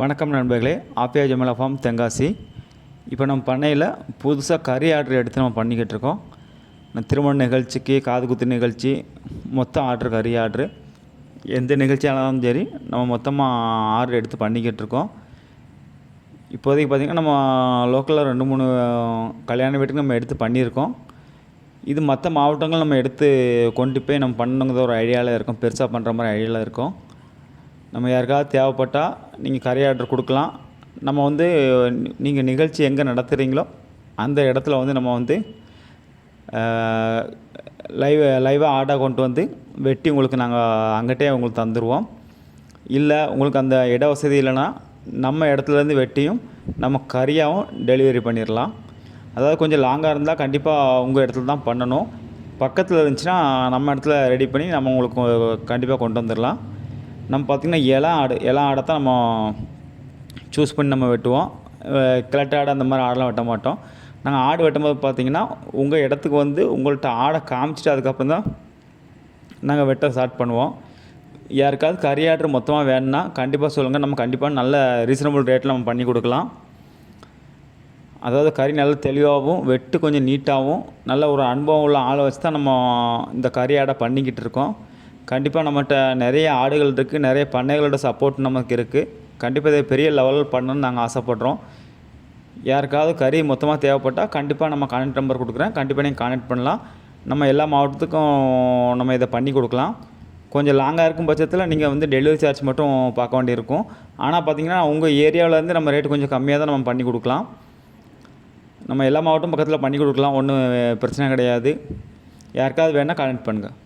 வணக்கம் நண்பர்களே ஆப்பியா ஜமலா ஃபார்ம் தென்காசி. இப்போ நம்ம பண்ணையில் புதுசாக கறி ஆர்டர் எடுத்து நம்ம பண்ணிக்கிட்டு இருக்கோம். திருமண நிகழ்ச்சிக்கு காது குத்து நிகழ்ச்சி மொத்தம் ஆர்டர் கறி ஆர்டரு எந்த நிகழ்ச்சியானாலும் சரி நம்ம மொத்தமாக ஆர்டர் எடுத்து பண்ணிக்கிட்டு இருக்கோம். இப்போதைக்கு பார்த்திங்கன்னா நம்ம லோக்கலில் ரெண்டு மூணு கல்யாண வீட்டுக்கு நம்ம எடுத்து பண்ணியிருக்கோம். இது மற்ற மாவட்டங்கள் நம்ம எடுத்து கொண்டு போய் நம்ம பண்ணணுங்கிற ஒரு ஐடியாவில் இருக்கோம். பெருசாக பண்ணுற மாதிரி ஐடியாவில் இருக்கும். நம்ம யாருக்காவது தேவைப்பட்டால் நீங்கள் கறி ஆர்டர் கொடுக்கலாம். நம்ம வந்து நீங்கள் நிகழ்ச்சி எங்கே நடத்துகிறீங்களோ அந்த இடத்துல வந்து நம்ம வந்து லைவ் லைவாக ஆர்டர் கொண்டு வந்து வெட்டி உங்களுக்கு நாங்கள் அங்கிட்டே உங்களுக்கு தந்துடுவோம் இல்லை உங்களுக்கு அந்த இட வசதி இல்லைன்னா நம்ம இடத்துலேருந்து வெட்டியும் நம்ம கறியாகவும் டெலிவரி பண்ணிடலாம் அதாவது கொஞ்சம் லாங்காக இருந்தால் கண்டிப்பாக உங்கள் இடத்துல தான் பண்ணணும். பக்கத்தில் இருந்துச்சுன்னா நம்ம இடத்துல ரெடி பண்ணி நம்ம உங்களுக்கு கண்டிப்பாக கொண்டு வந்துடலாம் நம்ம பார்த்திங்கன்னா இலை ஆடு இலை ஆடை தான் நம்ம சூஸ் பண்ணி நம்ம வெட்டுவோம். கிழட்டு ஆடு அந்த மாதிரி ஆடெலாம் வெட்ட மாட்டோம். நாங்கள் ஆடு வெட்டும்போது பார்த்திங்கன்னா உங்கள் இடத்துக்கு வந்து உங்கள்கிட்ட ஆடை காமிச்சிட்டு அதுக்கப்புறம் தான் நாங்கள் வெட்ட ஸ்டார்ட் பண்ணுவோம். யாருக்காவது கறி ஆர்டர் மொத்தமாக வேணும்னா கண்டிப்பாக சொல்லுங்கள் நம்ம கண்டிப்பாக நல்ல ரீசனபிள் ரேட்டில் நம்ம பண்ணி கொடுக்கலாம். அதாவது கறி நல்ல தெளிவாகவும் வெட்டு கொஞ்சம் நீட்டாகவும் நல்ல ஒரு அனுபவம் உள்ள ஆளை வச்சு தான் நம்ம இந்த கறி ஆடை பண்ணிக்கிட்டு இருக்கோம். கண்டிப்பாக நம்மகிட்ட நிறைய ஆடுகள் இருக்குது நிறைய பண்ணைகளோட சப்போர்ட் நமக்கு இருக்குது கண்டிப்பாக இதை பெரிய லெவலில் பண்ணணும்னு நாங்கள் ஆசைப்பட்றோம். யாருக்காவது கறி மொத்தமாக தேவைப்பட்டால் கண்டிப்பாக நம்ம கான்டாக்ட் நம்பர் கொடுக்குறேன். கண்டிப்பாக நீங்கள் கான்டாக்ட் பண்ணலாம். நம்ம எல்லா மாவட்டத்துக்கும் நம்ம இதை பண்ணி கொடுக்கலாம். கொஞ்சம் லாங்காக இருக்கும் பட்சத்தில் நீங்கள் வந்து டெலிவரி சார்ஜ் மட்டும் பார்க்க வேண்டியிருக்கும். ஆனால் பார்த்தீங்கன்னா உங்கள் ஏரியாவிலேருந்து நம்ம ரேட்டு கொஞ்சம் கம்மியாக தான் நம்ம பண்ணி கொடுக்கலாம். நம்ம எல்லா மாவட்டம் பக்கத்தில் பண்ணி கொடுக்கலாம். ஒன்றும் பிரச்சனை கிடையாது. யாருக்காவது வேணால் கான்டாக்ட் பண்ணுங்கள்